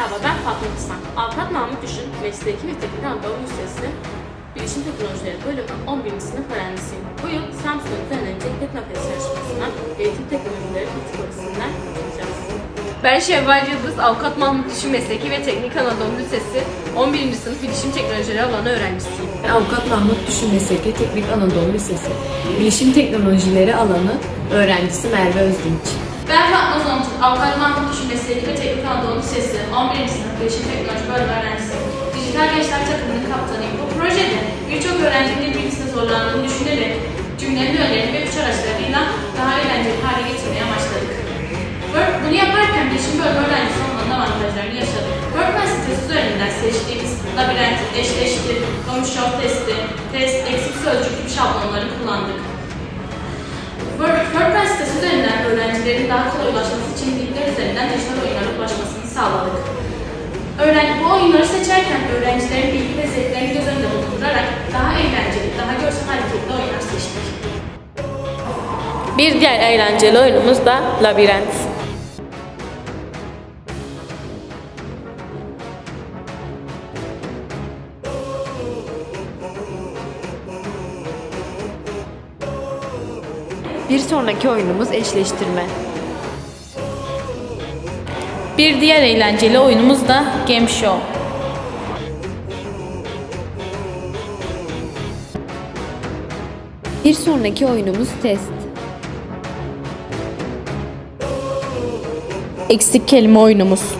Merhaba ben Fatma İslam. Avukat Mahmut Düşün, Mesleki ve Teknik Anadolu Lisesi Bilişim Teknolojileri bölümü 11. sınıf öğrencisiyim. Bu yıl Samsun'da düzenlenecek Teknofest yarışmasından eğitim teknolojileri kategorisinden katılacağız. Ben Şevval Yıldız, Avukat Mahmut Düşün Mesleki ve Teknik Anadolu Lisesi 11. sınıf Bilişim Teknolojileri alanı öğrencisiyim. Ben Avukat Mahmut Düşün Mesleki Teknik Anadolu Lisesi Bilişim Teknolojileri alanı öğrencisi Merve Özdinç. Ben Fatma Zontur, Avukat Mahmut Düşün Mesleki ve Teknik Anadolu Lisesi 11. sınıf Bilişim Teknoloji Bölümü öğrencisiyim. Dijital Gençler takımının kaptanıyım. Bu projede birçok öğrencinin bilgisine zorlandığını düşünerek cümlenin öğelerini ve güç araçlarıyla daha eğlenceli hale getirmeyi amaçladık. Bunu yaparken bilişim bölümü öğrencisi olmanın avantajlarını yaşadık. WordPress sitesi üzerinden seçtiğimiz labirent, eşleştir, konuşma testi, test, eksik sözcük gibi şablonları kullandık. Öğrencilerin daha kolay ulaşması için linkler üzerinden dijital oyunlara ulaşmasını sağladık. Öğren bu oyunları seçerken öğrencilerin bilgi ve zevklerini göz önünde bulundurarak daha eğlenceli, daha görsel hareketli oyunlar seçtik. Bir diğer eğlenceli oyunumuz da Labirent. Bir sonraki oyunumuz eşleştirme. Bir diğer eğlenceli oyunumuz da Game Show. Bir sonraki oyunumuz test. Eksik kelime oyunumuz.